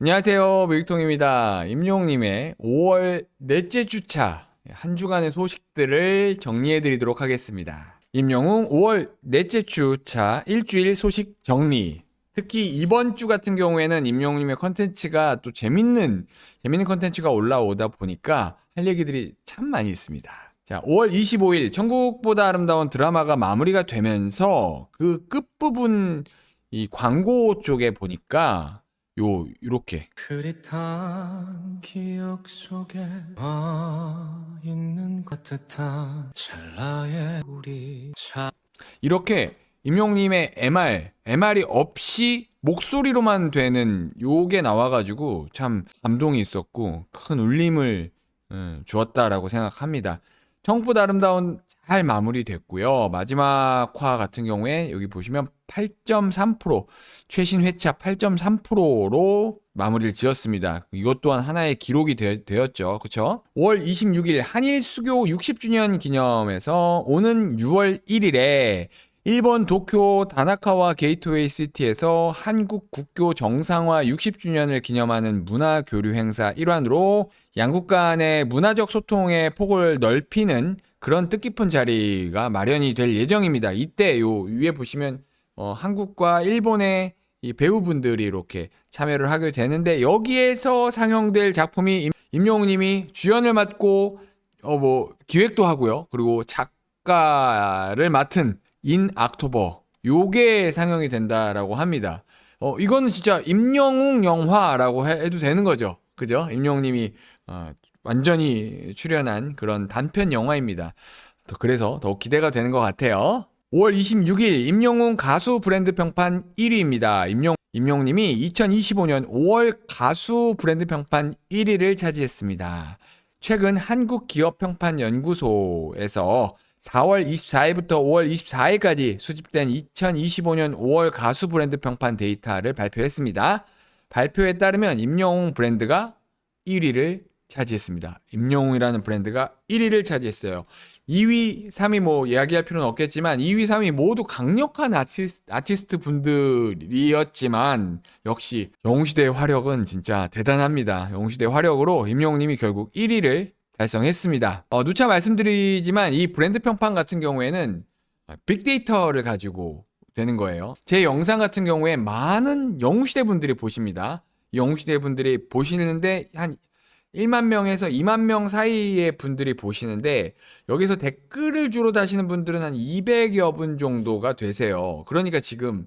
안녕하세요. 뮤직통입니다. 임용님의 5월 넷째 주차 한 주간의 소식들을 정리해 드리도록 하겠습니다. 임영웅 5월 넷째 주차 일주일 소식 정리. 특히 이번 주 같은 경우에는 임영웅님의 컨텐츠가 또 재밌는, 재밌는 컨텐츠가 올라오다 보니까 할 얘기들이 참 많이 있습니다. 자, 5월 25일 천국보다 아름다운 드라마가 마무리가 되면서 그 끝부분 이 광고 쪽에 보니까 요 요렇게 흐릿한 기억 속에 와 있는 따뜻한 찰나의 우리 차 이렇게 임용님의 MR MR이 없이 목소리로만 되는 요게 나와가지고 참 감동이 있었고 큰 울림을 음, 주었다라고 생각합니다. 청보다 아름다운 잘 마무리됐고요. 마지막 화 같은 경우에 여기 보시면 8.3% 최신 회차 8.3%로 마무리를 지었습니다. 이것 또한 하나의 기록이 되, 었죠 그쵸? 5월 26일 한일 수교 60주년 기념해서 오는 6월 1일에 일본 도쿄 다나카와 게이트웨이 시티에서 한국 국교 정상화 60주년을 기념하는 문화 교류 행사 일환으로 양국 간의 문화적 소통의 폭을 넓히는 그런 뜻깊은 자리가 마련이 될 예정입니다. 이때 요 위에 보시면 어, 한국과 일본의 이 배우분들이 이렇게 참여를 하게 되는데 여기에서 상영될 작품이 임, 임영웅님이 주연을 맡고 어 뭐 기획도 하고요. 그리고 작가를 맡은 인 악토버 요게 상영이 된다라고 합니다. 어 이거는 진짜 임영웅 영화라고 해- 해도 되는 거죠. 그죠? 임영웅님이 어, 완전히 출연한 그런 단편 영화입니다. 더- 그래서 더욱 기대가 되는 것 같아요. 5월 26일 임영웅 가수 브랜드 평판 1위입니다. 임영 임영님이 2025년 5월 가수 브랜드 평판 1위를 차지했습니다. 최근 한국기업평판연구소에서 4월 24일부터 5월 24일까지 수집된 2025년 5월 가수 브랜드 평판 데이터를 발표했습니다. 발표에 따르면 임영웅 브랜드가 1위를 차지했습니다. 임영웅이라는 브랜드가 1위를 차지했어요. 2위, 3위 뭐 이야기할 필요는 없겠지만 2위, 3위 모두 강력한 아티스, 아티스트 분들이었지만 역시 영웅시대의 화력은 진짜 대단합니다. 영웅시대의 화력으로 임영웅님이 결국 1위를 달성했습니다. 어, 누차 말씀드리지만 이 브랜드 평판 같은 경우에는 빅데이터를 가지고 되는 거예요. 제 영상 같은 경우에 많은 영웅시대 분들이 보십니다. 이 영웅시대 분들이 보시는데 한 1만 명에서 2만 명 사이의 분들이 보시는데 여기서 댓글을 주로 다시는 분들은 한 200여 분 정도가 되세요. 그러니까 지금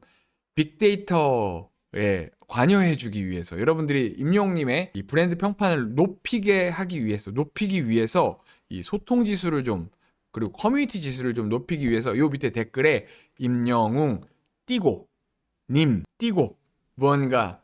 빅데이터에 관여해주기 위해서 여러분들이 임용님의 이 브랜드 평판을 높이게 하기 위해서 높이기 위해서 이 소통 지수를 좀 그리고 커뮤니티 지수를 좀 높이기 위해서 요 밑에 댓글에 임영웅 띄고 님 띄고 무언가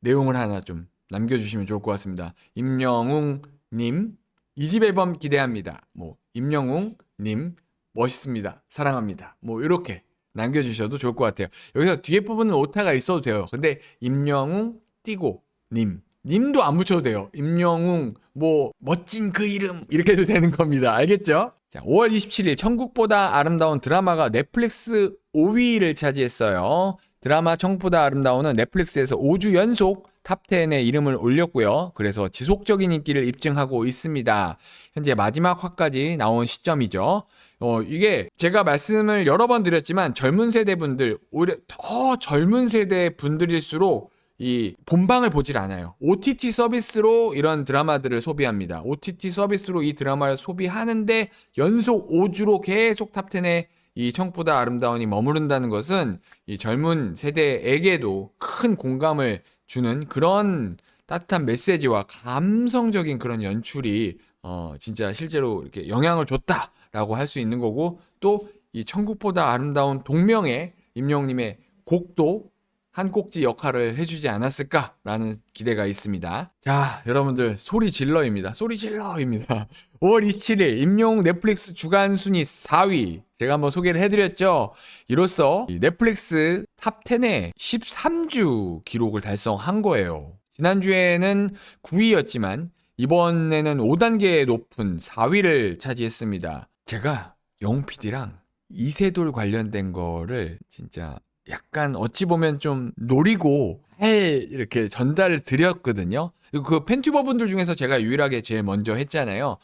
내용을 하나 좀 남겨주시면 좋을 것 같습니다. 임영웅 님 이 집 앨범 기대합니다. 뭐 임영웅 님 멋있습니다. 사랑합니다. 뭐 이렇게 남겨주셔도 좋을 것 같아요. 여기서 뒤에 부분은 오타가 있어도 돼요. 근데 임영웅 띄고 님 님도 안 붙여도 돼요. 임영웅 뭐 멋진 그 이름 이렇게 해도 되는 겁니다. 알겠죠? 자, 5월 27일 천국보다 아름다운 드라마가 넷플릭스 5위를 차지했어요. 드라마 천국보다 아름다운은 넷플릭스에서 5주 연속 탑10에 이름을 올렸고요. 그래서 지속적인 인기를 입증하고 있습니다. 현재 마지막 화까지 나온 시점이죠. 어, 이게 제가 말씀을 여러 번 드렸지만 젊은 세대 분들, 오히려 더 젊은 세대 분들일수록 이 본방을 보질 않아요. OTT 서비스로 이런 드라마들을 소비합니다. OTT 서비스로 이 드라마를 소비하는데 연속 5주로 계속 탑10에 이 청보다 아름다운이 머무른다는 것은 이 젊은 세대에게도 큰 공감을 주는 그런 따뜻한 메시지와 감성적인 그런 연출이 어 진짜 실제로 이렇게 영향을 줬다라고 할 수 있는 거고 또 이 천국보다 아름다운 동명의 임영님의 곡도 한 꼭지 역할을 해주지 않았을까라는 기대가 있습니다. 자, 여러분들 소리 질러입니다. 소리 질러입니다. 5월 27일 임용 넷플릭스 주간 순위 4위 제가 한번 소개를 해드렸죠. 이로써 이 넷플릭스 탑 10에 13주 기록을 달성한 거예요. 지난주에는 9위였지만 이번에는 5단계 높은 4위를 차지했습니다. 제가 영PD랑 이세돌 관련된 거를 진짜 약간 어찌 보면 좀 노리고 할 이렇게 전달을 드렸거든요. 그리고 그 팬튜버 분들 중에서 제가 유일하게 제일 먼저 했잖아요.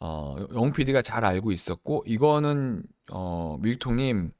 어, 영 PD가 잘 알고 있었고 이거는 어, 뮤직통님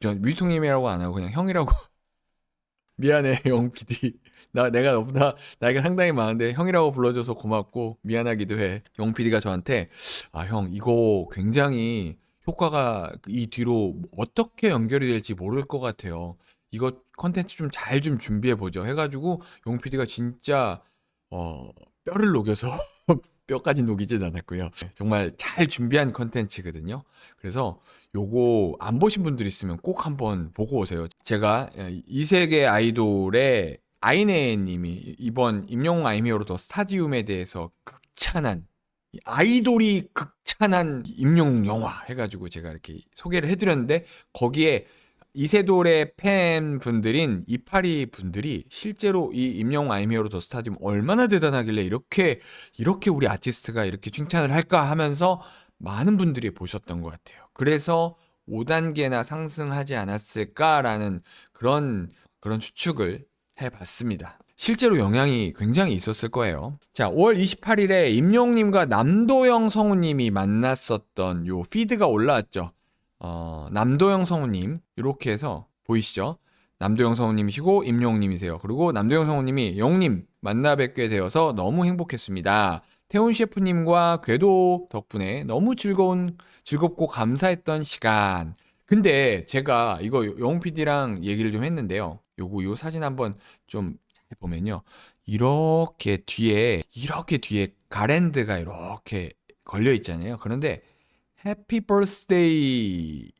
저 뮤직통님이라고 안 하고 그냥 형이라고 미안해 영 PD 나 내가 너보다 나이가 상당히 많은데 형이라고 불러줘서 고맙고 미안하기도 해. 영 PD가 저한테 아 형 이거 굉장히 효과가 이 뒤로 어떻게 연결이 될지 모를 것 같아요. 이거 컨텐츠 좀 잘 좀 준비해 보죠. 해가지고 용 PD가 진짜 어 뼈를 녹여서 뼈까지 녹이진 않았고요. 정말 잘 준비한 컨텐츠거든요. 그래서 요거 안 보신 분들 있으면 꼭 한번 보고 오세요. 제가 이 세계 아이돌의 아이네 님이 이번 임영웅 아이미어로 더 스타디움에 대해서 극찬한 이 아이돌이 극찬한 임영웅 영화 해가지고 제가 이렇게 소개를 해드렸는데 거기에 이세돌의 팬분들인 이파리 분들이 실제로 이 임영웅 아이미어로 더 스타디움 얼마나 대단하길래 이렇게 이렇게 우리 아티스트가 이렇게 칭찬을 할까 하면서 많은 분들이 보셨던 것 같아요. 그래서 5단계나 상승하지 않았을까라는 그런 그런 추측을 해봤습니다. 실제로 영향이 굉장히 있었을 거예요. 자, 5월 28일에 임용님과 남도영 성우님이 만났었던 요 피드가 올라왔죠. 어, 남도영 성우님 이렇게 해서 보이시죠? 남도영 성우님이시고 임용님이세요. 그리고 남도영 성우님이 영님 만나 뵙게 되어서 너무 행복했습니다. 태훈 셰프님과 궤도 덕분에 너무 즐거운 즐겁고 감사했던 시간. 근데 제가 이거 영웅 PD랑 얘기를 좀 했는데요. 요거 요 사진 한번 좀잘 보면요. 이렇게 뒤에 이렇게 뒤에 가랜드가 이렇게 걸려 있잖아요. 그런데 해피 버스데이인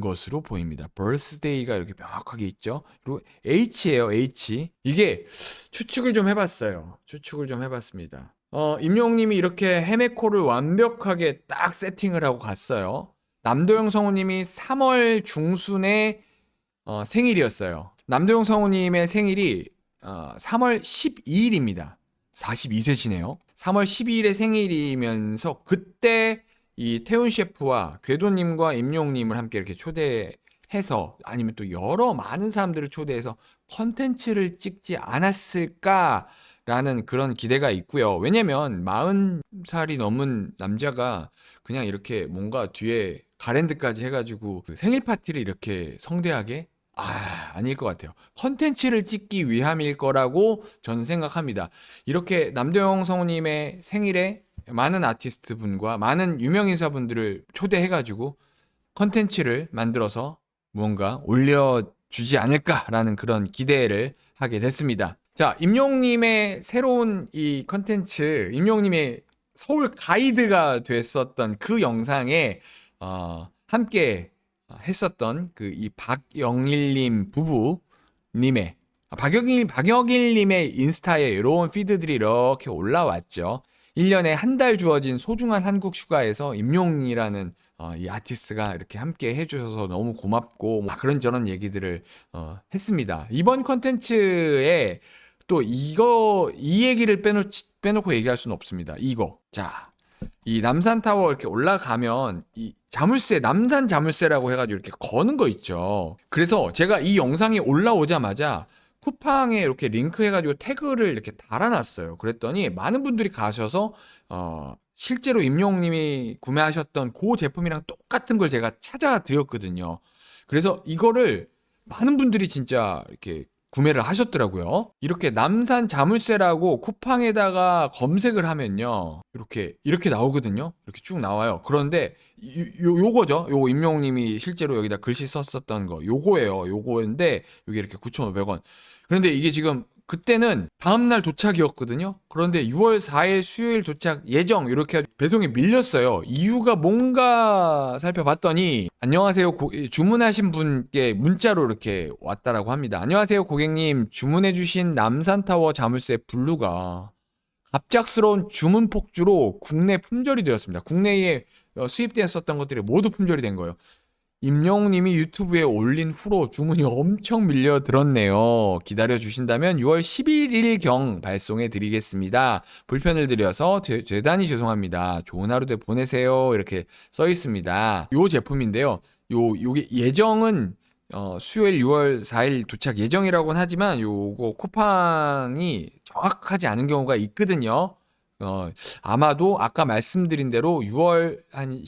것으로 보입니다. 버스데이가 이렇게 명확하게 있죠. 그리고 H예요, H. 이게 추측을 좀 해봤어요. 추측을 좀 해봤습니다. 어, 임용님이 이렇게 헤메코를 완벽하게 딱 세팅을 하고 갔어요. 남도영 성우님이 3월 중순에 어, 생일이었어요. 남도영 성우님의 생일이 어, 3월 12일입니다. 42세시네요. 3월 12일에 생일이면서 그때 이 태훈 셰프와 궤도님과 임용님을 함께 이렇게 초대해서 아니면 또 여러 많은 사람들을 초대해서 컨텐츠를 찍지 않았을까라는 그런 기대가 있고요. 왜냐면 40살이 넘은 남자가 그냥 이렇게 뭔가 뒤에 가랜드까지 해가지고 그 생일 파티를 이렇게 성대하게 아, 아닐 것 같아요. 컨텐츠를 찍기 위함일 거라고 저는 생각합니다. 이렇게 남도영 성우님의 생일에 많은 아티스트 분과 많은 유명 인사 분들을 초대해가지고 컨텐츠를 만들어서 무언가 올려주지 않을까라는 그런 기대를 하게 됐습니다. 자, 임용님의 새로운 이 컨텐츠, 임용님의 서울 가이드가 됐었던 그 영상에 어, 함께 했었던 그 이 박영일님 부부님의 아, 박영일 박영일님의 인스타에 이런 피드들이 이렇게 올라왔죠. 1년에 한 달 주어진 소중한 한국 휴가에서 임용이라는 어, 이 아티스트가 이렇게 함께 해주셔서 너무 고맙고 뭐 그런저런 얘기들을 어, 했습니다. 이번 컨텐츠에 또 이거 이 얘기를 빼놓 빼놓고 얘기할 수는 없습니다. 이거 자. 이 남산 타워 이렇게 올라가면 이 자물쇠 남산 자물쇠라고 해가지고 이렇게 거는 거 있죠. 그래서 제가 이 영상이 올라오자마자 쿠팡에 이렇게 링크 해가지고 태그를 이렇게 달아놨어요. 그랬더니 많은 분들이 가셔서 어 실제로 임용님이 구매하셨던 그 제품이랑 똑같은 걸 제가 찾아 드렸거든요. 그래서 이거를 많은 분들이 진짜 이렇게 구매를 하셨더라고요. 이렇게 남산 자물쇠라고 쿠팡에다가 검색을 하면요. 이렇게 이렇게 나오거든요. 이렇게 쭉 나와요. 그런데 요, 요거죠. 요거 임명님이 실제로 여기다 글씨 썼었던 거. 요거예요. 요거인데 이게 이렇게 9,500원. 그런데 이게 지금 그때는 다음날 도착이었거든요. 그런데 6월 4일 수요일 도착 예정 이렇게 배송이 밀렸어요. 이유가 뭔가 살펴봤더니 안녕하세요 고, 주문하신 분께 문자로 이렇게 왔다라고 합니다. 안녕하세요 고객님 주문해주신 남산타워 자물쇠 블루가 갑작스러운 주문 폭주로 국내 품절이 되었습니다. 국내에 어, 수입되었었던 것들이 모두 품절이 된 거예요. 임영웅님이 유튜브에 올린 후로 주문이 엄청 밀려 들었네요. 기다려 주신다면 6월 11일 경 발송해 드리겠습니다. 불편을 드려서 되, 대단히 죄송합니다. 좋은 하루 되 보내세요. 이렇게 써 있습니다. 요 제품인데요. 요 요게 예정은 어, 수요일 6월 4일 도착 예정이라고는 하지만 요거 쿠팡이 정확하지 않은 경우가 있거든요. 어, 아마도 아까 말씀드린 대로 6월 한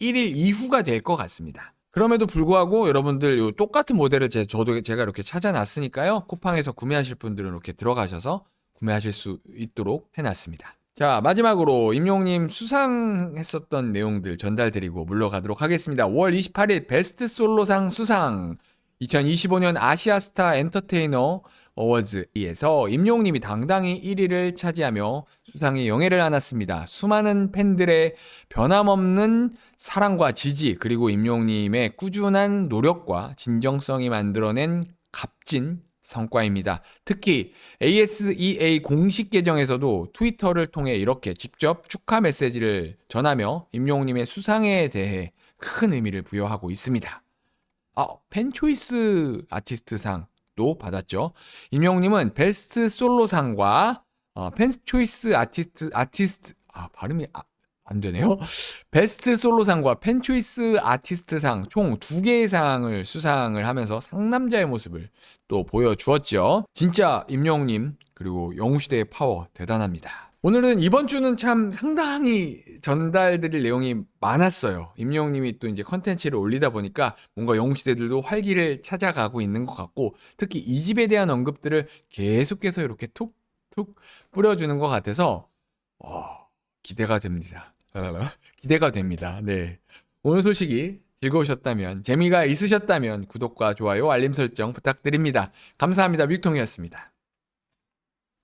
11일 이후가 될 것 같습니다. 그럼에도 불구하고 여러분들 요 똑같은 모델을 제, 저도 제가 이렇게 찾아놨으니까요. 쿠팡에서 구매하실 분들은 이렇게 들어가셔서 구매하실 수 있도록 해놨습니다. 자, 마지막으로 임용님 수상했었던 내용들 전달드리고 물러가도록 하겠습니다. 5월 28일 베스트 솔로상 수상 2025년 아시아스타 엔터테이너 어워즈에서 임용님이 당당히 1위를 차지하며 수상의 영예를 안았습니다. 수많은 팬들의 변함없는 사랑과 지지 그리고 임용님의 꾸준한 노력과 진정성이 만들어낸 값진 성과입니다. 특히 ASEA 공식 계정에서도 트위터를 통해 이렇게 직접 축하 메시지를 전하며 임용님의 수상에 대해 큰 의미를 부여하고 있습니다. 아, 팬초이스 아티스트상 도 받았죠. 임용님은 베스트 솔로상과 어, 팬초이스 아티스트 아티스트 아 발음이 아, 안 되네요. 베스트 솔로상과 팬초이스 아티스트상 총 두 개의 상을 수상을 하면서 상남자의 모습을 또 보여주었죠. 진짜 임영님 그리고 영웅시대의 파워 대단합니다. 오늘은 이번 주는 참 상당히 전달드릴 내용이 많았어요. 임영님이 또 이제 컨텐츠를 올리다 보니까 뭔가 영웅시대들도 활기를 찾아가고 있는 것 같고 특히 이 집에 대한 언급들을 계속해서 이렇게 툭툭 뿌려주는 것 같아서 어, 기대가 됩니다. 기대가 됩니다. 네. 오늘 소식이 즐거우셨다면, 재미가 있으셨다면 구독과 좋아요, 알림 설정 부탁드립니다. 감사합니다. 뮤통이었습니다.